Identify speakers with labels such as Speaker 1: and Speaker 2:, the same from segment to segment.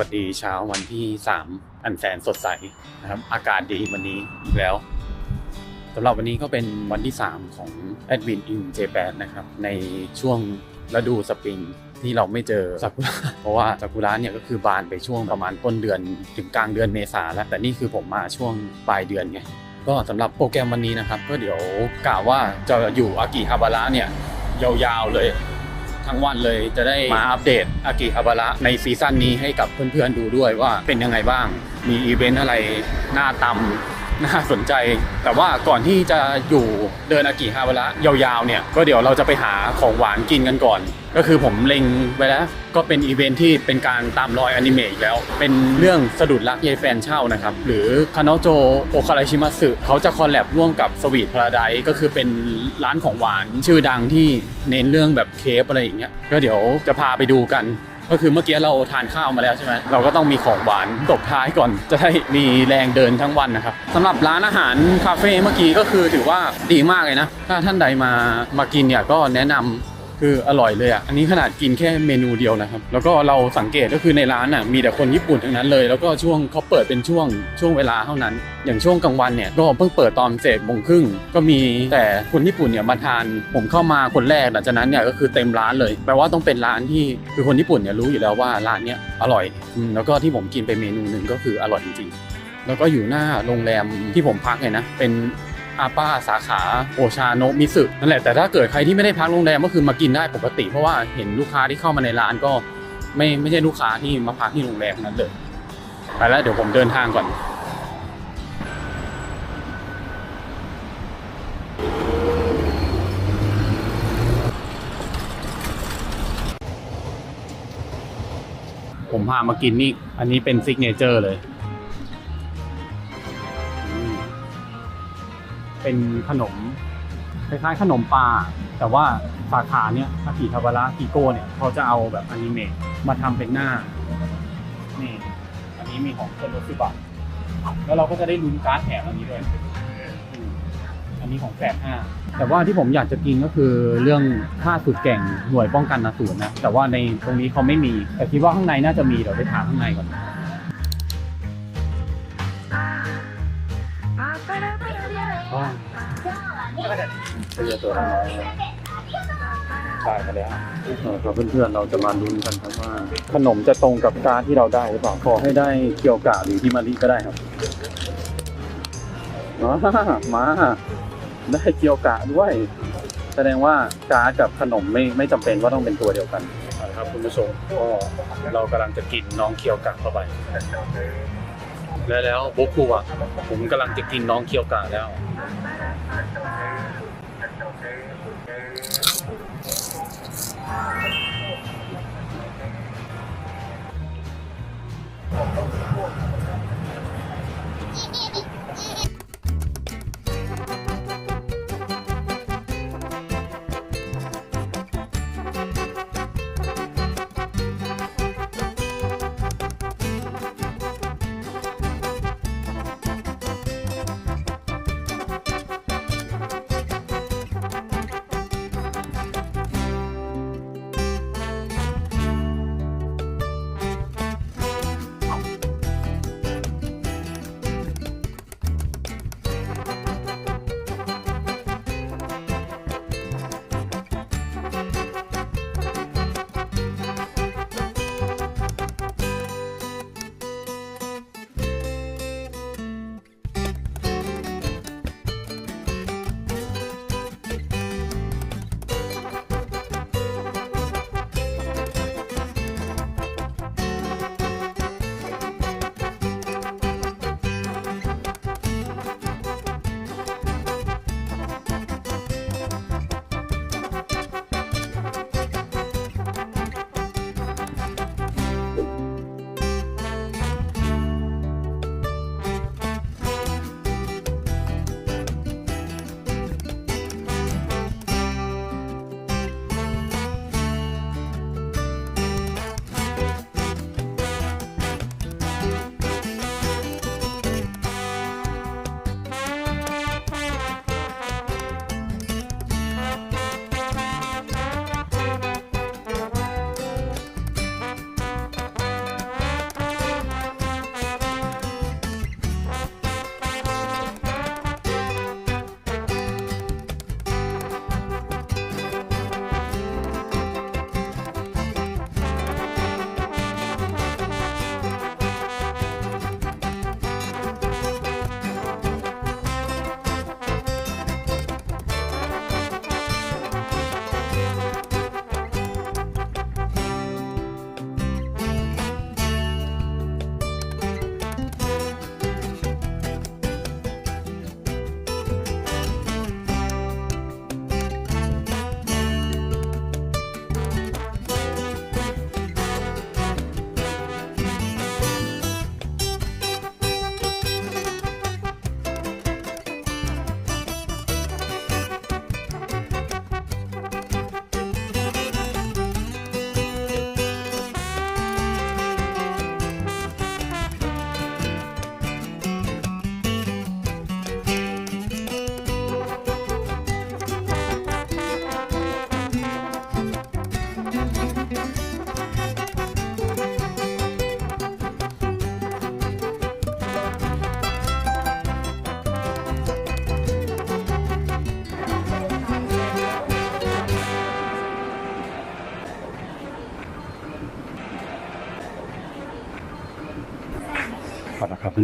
Speaker 1: สวัสดีเช้าวันที่ 3 อันแสนสดใสนะครับ อากาศดีวันนี้อีกแล้วสำหรับวันนี้ก็เป็นวันที่ 3 ของแอดวินอินเจแปนนะครับ ในช่วงฤดูสปริงที่เราไม่เจอซากุระเพราะว่าซากุระเนี่ยก็คือบานไปช่วงประมาณต้นเดือนถึงกลางเดือนเมษาแล้ว แต่นี่คือผมมาช่วงปลายเดือนไงก็สำหรับโปรแกรมวันนี้นะครับ ก็เดี๋ยวกล่าวว่าจะอยู่อากิฮาบาระเนี่ยยาวๆเลย ทั้งวันเลยจะได้มาอัปเดตอากิฮาบาระในซีซั่นนี้ให้กับเพื่อนๆดูด้วยว่าเป็นยังไงบ้าง มีอีเวนต์อะไรน่าตำน่าสนใจ แต่ว่าก่อนที่จะอยู่เดินอากิฮาบาระยาวๆเนี่ยก็เดี๋ยวเราจะไปหาของหวานกินกันก่อน ก็คือผมเล็งไว้แล้วก็เป็นอีเวนท์ที่เป็นการตามรอยอนิเมะอีกแล้ว เป็นเรื่องสะดุดรักยายแฟนเช่านะครับ หรือคานาโจโอคาราชิมัสึเขาจะคอลแลบร่วมกับสวีทพาราไดก็คือเป็นร้านของหวานชื่อดังที่เน้นเรื่องแบบเคฟอะไรอย่างเงี้ยก็เดี๋ยวจะพาไปดูกัน ก็คือเมื่อกี้เราทานข้าวมาแล้วใช่ไหมเราก็ต้องมีของหวานตบท้ายก่อนจะได้มีแรงเดินทั้งวันนะครับสำหรับร้านอาหารคาเฟ่เมื่อกี้ก็คือถือว่าดีมากเลยนะถ้าท่านใดมามากินเนี่ยก็แนะนำ คืออร่อยเลยอะ อันนี้ขนาดกินแค่เมนูเดียวนะครับ แล้วก็เราสังเกตก็คือในร้านอะมีแต่คนญี่ปุ่นทั้งนั้นเลย แล้วก็ช่วงเขาเปิดเป็นช่วงช่วงเวลาเท่านั้น อย่างช่วงกลางวันเนี่ยก็เพิ่งเปิดตอนเศษโมงครึ่ง ก็มีแต่คนญี่ปุ่นเนี่ยมาทาน ผมเข้ามาคนแรกหลังจากนั้นเนี่ยก็คือเต็มร้านเลย แปลว่าต้องเป็นร้านที่คือคนญี่ปุ่นเนี่ยรู้อยู่แล้วว่าร้านเนี้ยอร่อย แล้วก็ที่ผมกินไปเมนูหนึ่งก็คืออร่อยจริงๆแล้วก็อยู่หน้าโรงแรมที่ผมพักเนี่ยนะ เป็น อาป้าสาขาโอชาโนมิสึนั่นแหละแต่ถ้าเกิดใครที่ไม่ได้พักโรงแรมก็คือมากินได้ปกติ เพราะว่าเห็นลูกค้าที่เข้ามาในร้านก็ไม่ไม่ใช่ลูกค้าที่มาพักที่โรงแรมนั้นเลยไปแล้วเดี๋ยวผมเดินทางก่อนผมพามากินนี่ อันนี้เป็นซิกเนเจอร์เลย เป็นขนมคล้ายๆขนมปลาแต่ว่าสาขาเนี้ยอากิทาบาระกิโก้เนี่ยเขาจะเอาแบบอนิเมะมาทำเป็นหน้านี่อันนี้มีของคนรสึบะแล้วเราก็จะได้ลุ้นการ์ดแถมอันนี้ด้วยอันนี้ของแสนห้าแต่ว่าที่ผมอยากจะกินก็คือเรื่องค่าสุดแก่งหน่วยป้องกันอสูรนะแต่ว่าในตรงนี้เขาไม่มี แต่คิดว่าข้างในน่าจะมีเดี๋ยวไปถามข้างในก่อน เจอตัวน้อยได้มาแล้วกับเพื่อนๆเราจะมาลุ้นกันครับว่า ขนมจะตรงกับการที่เราได้หรือเปล่าขอให้ได้เกียวกะหรือที่มาริก็ได้ครับมามาได้เกียวกะด้วย แสดงว่าการกับขนมไม่ไม่จำเป็นว่าต้องเป็นตัวเดียวกันครับคุณผู้ชมก็เรากำลังจะกินน้องเคียวกะเข้าไปแล้วแล้วโบกูอะผมกำลังจะกินน้องเคียวกะแล้ว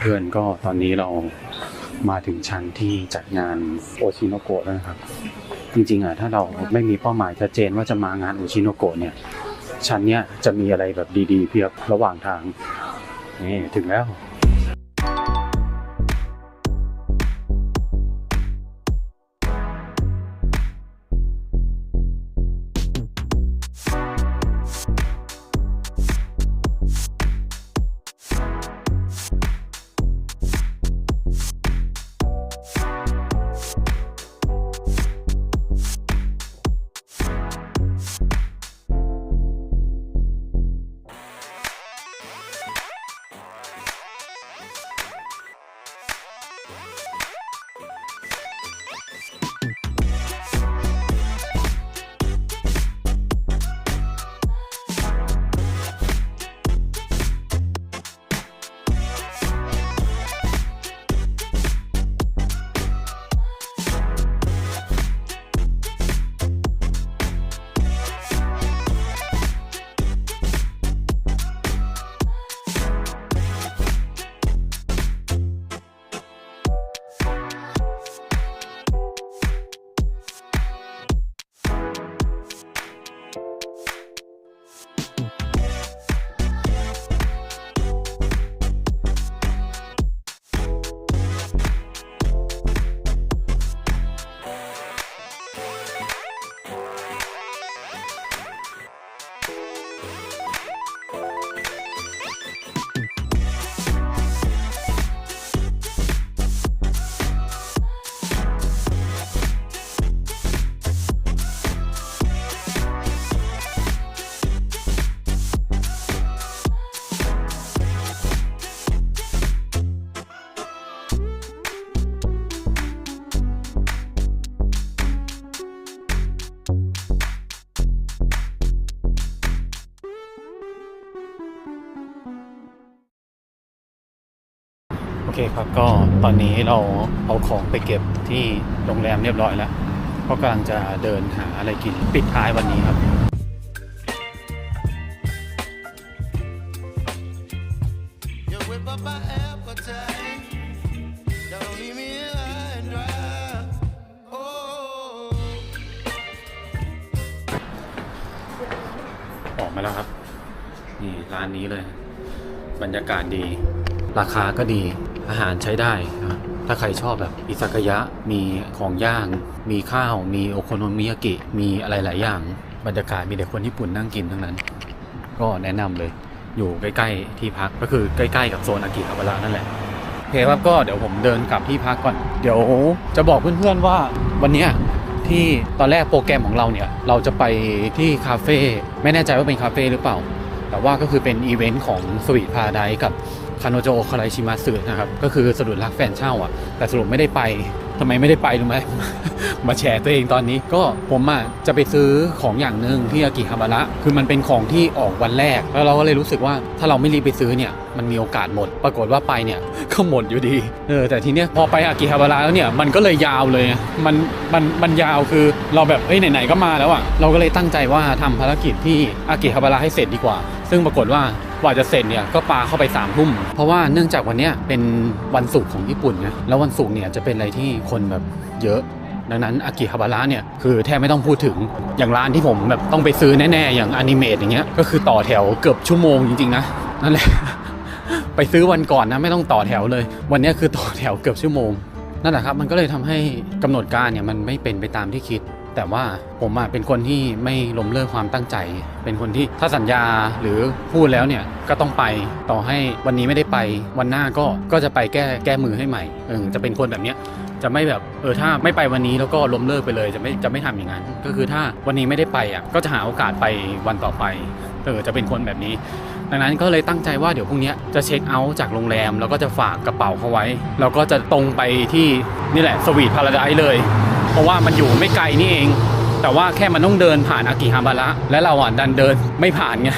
Speaker 1: เพื่อนๆ ก็ตอนนี้เรามาถึงชั้นที่จัดงานโอชิโนโกะแล้วนะครับ จริงๆอะถ้าเราไม่มีเป้าหมายชัดเจนว่าจะมางานโอชิโนโกะเนี่ยชั้นเนี้ยจะมีอะไรแบบดีๆ เพียบระหว่างทางนี่ถึงแล้ว โอเคครับก็ตอนนี้เราเอาของไปเก็บที่โรงแรมเรียบร้อยแล้วก็กำลังจะเดินหาอะไรกินปิดท้ายวันนี้ครับ ออกมาแล้วครับ นี่ร้านนี้เลย บรรยากาศดี ราคาก็ดี อาหารใช้ได้นะถ้าใครชอบแบบอิซากายะมีของย่าง มีข้าว มีโอโคโนมิยากิ มีอะไรหลายอย่าง บรรยากาศมีแต่คนญี่ปุ่นนั่งกินทั้งนั้น ก็แนะนำเลย อยู่ใกล้ๆที่พักก็คือใกล้ๆกับโซนอากิฮาบาระนั่นแหละโอเคครับก็เดี๋ยวผมเดินกลับที่พักก่อน เดี๋ยวจะบอกเพื่อนๆว่าวันนี้ที่ตอนแรกโปรแกรมของเราเนี่ยเราจะไปที่คาเฟ่ไม่แน่ใจว่าเป็นคาเฟ่หรือเปล่า แต่ว่าก็คือเป็นอีเวนต์ของสวีทพาราไดกับ คาโนโจคาไ i ชิมาสึนะครับก็คือสะดุดรักแฟนเช่าอะแต่สรุปไม่ได้ไปทำไมไม่ได้ไปรู้ไหมมาแชร์ตัวเองตอนนี้ก็ผมอะจะไปซื้อของอย่างหนึ่งที่อากิฮาบาระคือมันเป็นของที่ออกวันแรก แล้วเราก็เลยรู้สึกว่าถ้าเราไม่รีบไปซื้อเนี่ยมันมีโอกาสหมด ปรากฏว่าไปเนี่ยก็หมดอยู่ดีเออแต่ทีเนี้ยพอไปอากิฮาบาระแล้วเนี่ยมันก็เลยยาวเลยมันมันมันยาวคือเราแบบเอ้ยไหนๆก็มาแล้วอะเราก็เลยตั้งใจว่าทำภารกิจที่อากิฮาบาระให้เสร็จดีกว่า ซึ่งปรากฏว่า กว่าจะเสร็จเนี่ยก็ปาเข้าไป3ามทุ่ม เพราะว่าเนื่องจากวันเนี้ยเป็นวันศุกร์ของญี่ปุ่นนะแล้ววันศุกร์เนี่ยจะเป็นอะไรที่คนแบบเยอะ ดังนั้นอากิฮาบาระเนี่ยคือแทบไม่ต้องพูดถึงอย่างร้านที่ผมแบบต้องไปซื้อแน่ๆ อย่างอนิเมตอย่างเงี้ยก็คือต่อแถวเกือบชั่วโมงจริงๆนะนั่นแหละไปซื้อวันก่อนนะไม่ต้องต่อแถวเลย วันเนี้ยคือต่อแถวเกือบชั่วโมงนั่นแหละครับมันก็เลยทำให้กำหนดการเนี่ยมันไม่เป็นไปตามที่คิด แต่ว่าผมอะเป็นคนที่ไม่ล้มเลิกความตั้งใจ เป็นคนที่ถ้าสัญญาหรือพูดแล้วเนี่ยก็ต้องไปต่อให้วันนี้ไม่ได้ไป วันหน้าก็ก็จะไปแก้แก้มือให้ใหม่เออจะเป็นคนแบบเนี้ยจะไม่แบบเออถ้าไม่ไปวันนี้แล้วก็ล้มเลิกไปเลยจะไม่จะไม่ทำอย่างนั้น ก็คือถ้าวันนี้ไม่ได้ไปอะก็จะหาโอกาสไปวันต่อไปเออจะเป็นคนแบบนี้ ดังนั้นก็เลยตั้งใจว่าเดี๋ยวพรุ่งนี้จะเช็คเอาท์จากโรงแรม แล้วก็จะฝากกระเป๋าเขาไว้ แล้วก็จะตรงไปที่นี่แหละสวีทพาราไดเลย ราะว่ามันอยู่ไม่ไกลนี่เอง แต่ว่าแค่มันต้องเดินผ่านอากิฮาบาระและเราอะดันเดินไม่ผ่านไง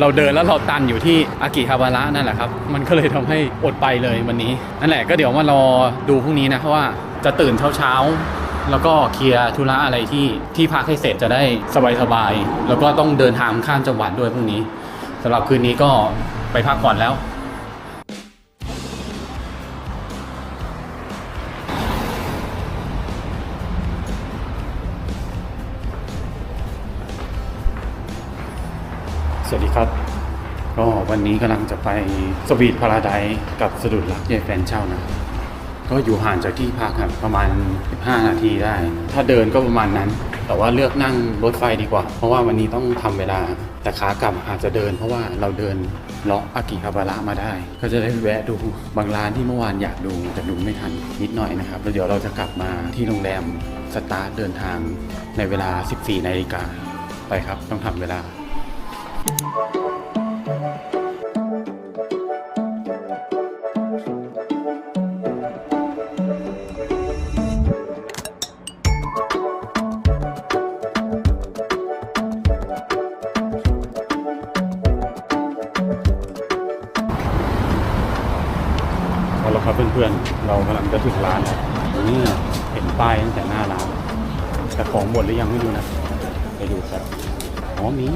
Speaker 1: เราเดินแล้วเราตันอยู่ที่อากิฮาบาระนั่นแหละครับ มันก็เลยทำให้อดไปเลยวันนี้ นั่นแหละก็เดี๋ยวมารอดูพรุ่งนี้นะว่าจะตื่นเช้าๆ แล้วก็เคลียร์ธุระอะไรที่ที่พักให้เสร็จจะได้สบายๆ แล้วก็ต้องเดินทางข้ามจังหวัดด้วยพรุ่งนี้สำหรับคืนนี้ก็ไปพักผ่อนแล้ว สวัสดีครับ ก็วันนี้กำลังจะไปสวีทพาราไดซ์กับสะดุดรักเยายแฟนเช่านะ ก็อยู่ห่างจากที่พักครับประมาณ 15 นาทีได้ ถ้าเดินก็ประมาณนั้น แต่ว่าเลือกนั่งรถไฟดีกว่า เพราะว่าวันนี้ต้องทำเวลา แต่ขากลับอาจจะเดิน เพราะว่าเราเดินเลาะอากิฮาบาระมาได้ ก็จะได้แวะดูบางร้านที่เมื่อวานอยากดูแต่ดูไม่ทันนิดหน่อยนะครับ แล้วเดี๋ยวเราจะกลับมาที่โรงแรมสตาร์ทเดินทางในเวลา 14 นาฬิกาไปครับ ต้องทำเวลา เอาละครับเพื่อนๆ เรากำลังจะถึงร้านแล้วนี่เห็นป้ายตั้งแต่หน้าร้าน แต่ของหมดหรือยังไม่รู้นะ ไปดูครับ อ๋อมี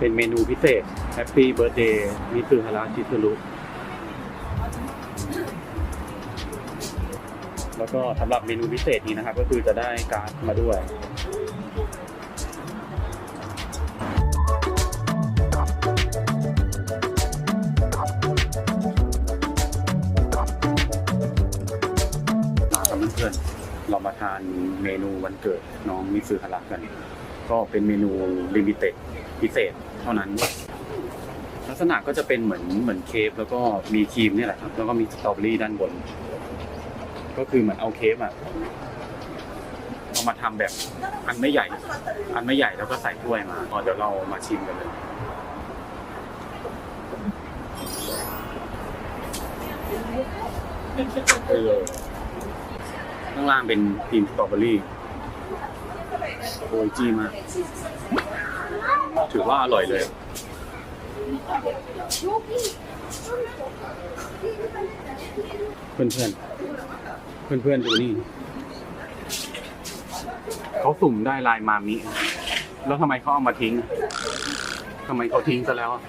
Speaker 1: เป็นเมนูพิเศษ Happy Birthday มิซึฮาระชิซุรุแล้วก็สำหรับเมนูพิเศษนี้นะครับ ก็คือจะได้การ์ดมาด้วยมากับเพื่อนเรามาทานเมนูวันเกิดน้องมิซึฮาระกัน ก็เป็นเมนูลิมิเต็ดพิเศษ เท่านั้น ลักษณะก็จะเป็นเหมือนเหมือนเค้กแล้วก็มีครีมเนี่ยแหละครับแล้วก็มีสตรอเบอรี่ด้านบน ก็คือเหมือนเอาเค้กอะเอามาทำแบบอันไม่ใหญ่ อันไม่ใหญ่แล้วก็ใส่ถ้วยมาเดี๋ยวเรามาชิมกันเลยเออข้างล่างเป็นครีมสตรอเบอรี่โอ้ยจีมาก ถือว่าอร่อยเลย เพื่อนเพื่อนเพื่อนเพื่อนๆดูนี่เขาสุ่มได้ลายมามิแล้วทำไมเขาเอามาทิ้งทำไมเขาทิ้งซะแล้วอะ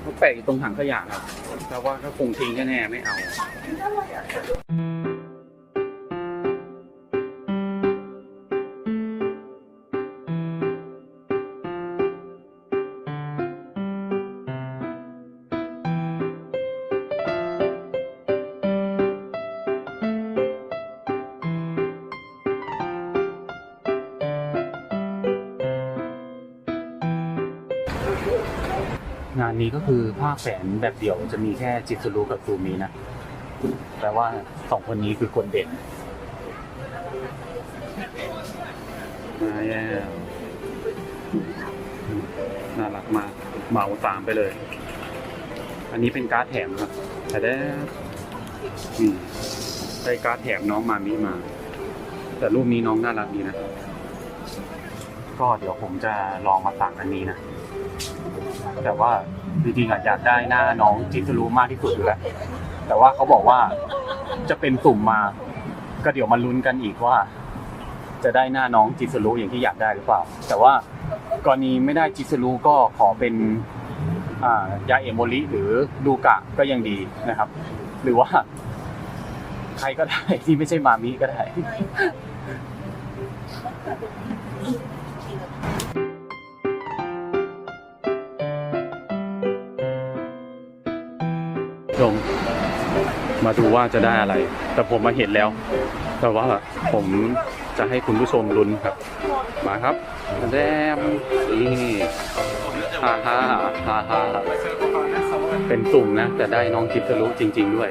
Speaker 1: เขาแปะอยู่ตรงถังขยะครับแต่ว่าก็คงทิ้งแน่ๆไม่เอา งานนี้ก็คือผ้าแฝนแบบเดี่ยวจะมีแค่จิตสุรุกับซูมีนะแปลว่าสองคนนี้คือคนเด่นมาแล้วน่ารักมากเหมาตามไปเลย อันนี้เป็นการ์ดแถมครับแต่ได้นี่ได้การ์ดแถมน้องมามิมา แต่รูปนี้น้องน่ารักดีนะ ก็เดี๋ยวผมจะลองมาสั่งอันนี้นะ แต่ว่าจริงๆอะอยากได้หน้าน้องจิตรู้มากที่สุดอยู่แล้วแต่ว่าเขาบอกว่าจะเป็นสุ่มมา ก็เดี๋ยวมาลุ้นกันอีกว่า จะได้หน้าน้องจิตรู้อย่างที่อยากได้หรือเปล่า แต่ว่ากรณีไม่ได้จิตรู้ก็ขอเป็นยาเอโมริหรือลูกะก็ยังดีนะครับ หรือว่า ใครก็ได้ที่ไม่ใช่มามิก็ได้ มาดูว่าจะได้อะไร แต่ผมมาเห็นแล้ว แต่ว่าผมจะให้คุณผู้ชมลุ้นครับ มาครับแดมนี่ฮ่าฮ่าฮ่าฮ่าเป็นสุ่มนะ แต่ได้น้องทิพย์ทะลุจริง ๆ ด้วย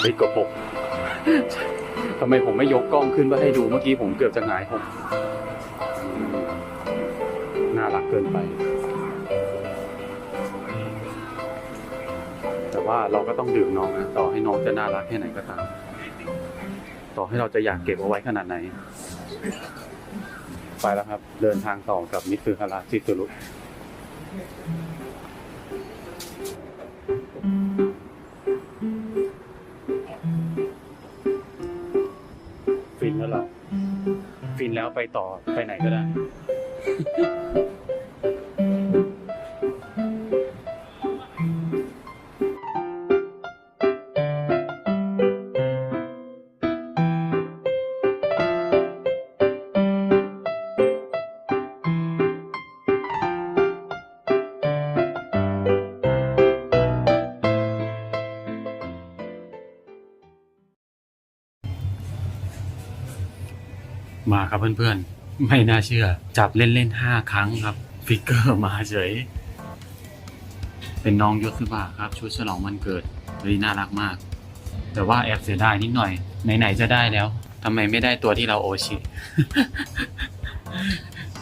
Speaker 1: เฮ้ยกบหกทำไมผมไม่ยกกล้องขึ้นมาให้ดูเมื่อกี้ผมเกือบจะหงายผมอืมน่ารักเกินไป ว่าเราก็ต้องดื่มน้องนะต่อให้น้องจะน่ารักแค่ไหนก็ตามต่อให้เราจะอยากเก็บเอาไว้ขนาดไหน ไปแล้วครับ เดินทางต่อกับมิตรฮาราชิตุรุฟินแล้วหรอฟินแล้วไปต่อไปไหนก็ได้ ครับเพื่อนๆ ไม่น่าเชื่อ จับเล่นๆห้าครั้งครับ ฟิกเกอร์มาเฉย เป็นน้องยศสุบาครับ ชุดฉลองวันเกิดเลยน่ารักมาก แต่ว่าแอบเสียดายนิดหน่อย ไหนๆจะได้แล้วทำไมไม่ได้ตัวที่เราโอชิ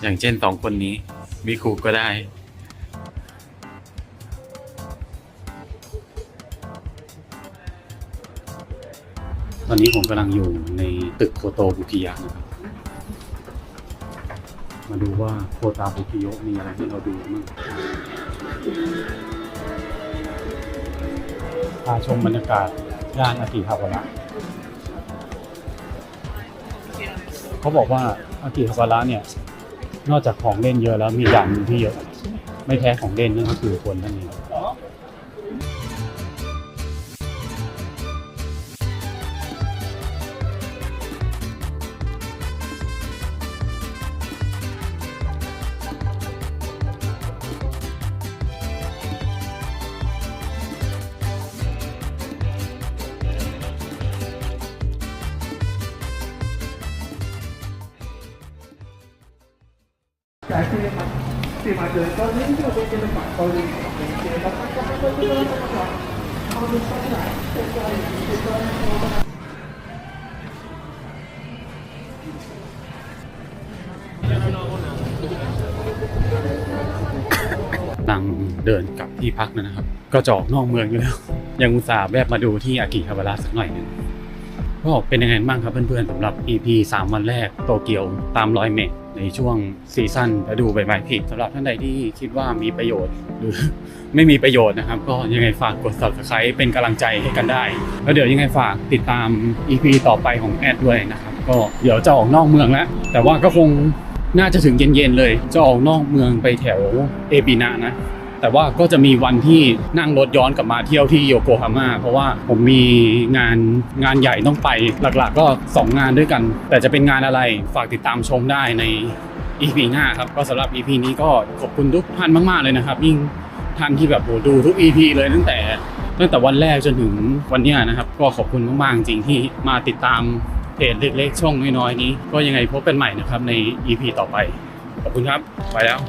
Speaker 1: อย่างเช่นสองคนนี้มิคุก็ได้ตอนนี้ผมกำลังอยู่ในตึกโคโตบุกิยะนะครับ มาดูว่าโคตาบุกิโยะมีอะไรให้เราดูบ้างพาชมบรรยากาศย่านอากิฮาวาระเขาบอกว่าอากิฮาวาระเนี่ย นอกจากของเล่นเยอะแล้วมีอย่านึงที่เยอะ ไม่แพ้ของเล่นนั่นก็คือคนนั่นเอง ตังเดินกลับที่พักนะครับ ก็จอกนอกเมืองอยู่แล้ว ยังอุตส่าห์แวะมาดูที่อากิฮาบาระสักหน่อยหนึง ก็เป็นยังไงบ้างครับเพื่อนๆสำหรับ EP 3 วันแรกโตเกียวตามรอยเมฆในช่วงซีซั่นฤดูใบไม้ผลิสำหรับท่านใดที่คิดว่ามีประโยชน์หรือไม่มีประโยชน์นะครับ ก็ยังไงฝากกด subscribe เป็นกำลังใจให้กันได้ แล้วเดี๋ยวยังไงฝากติดตาม EP ต่อไปของแอดด้วยนะครับ ก็เดี๋ยวจะออกนอกเมืองแล้ว แต่ว่าก็คงน่าจะถึงเย็นๆเลย จะออกนอกเมืองไปแถวเอบินานะ แต่ว่าก็จะมีวันที่นั่งรถย้อนกลับมาเที่ยวที่โยโกฮาม่าเพราะว่าผมมีงานงานใหญ่ต้องไปหลักๆ ก็ 2 งานด้วยกัน แต่จะเป็นงานอะไรฝากติดตามชมได้ใน EP หน้าครับก็สำหรับ EP นี้ก็ขอบคุณทุกท่านมาก ๆเลยนะครับ ยิ่งท่านที่แบบโหดูทุก EP เลยตั้งแต่ตั้งแต่วันแรกจนถึงวันนี้นะครับ ก็ขอบคุณมากๆจริงที่มาติดตามเพจเล็กๆช่องน้อยๆนี้ ก็ยังไงพบกันใหม่นะครับใน EP ต่อไป ขอบคุณครับ ไปแล้ว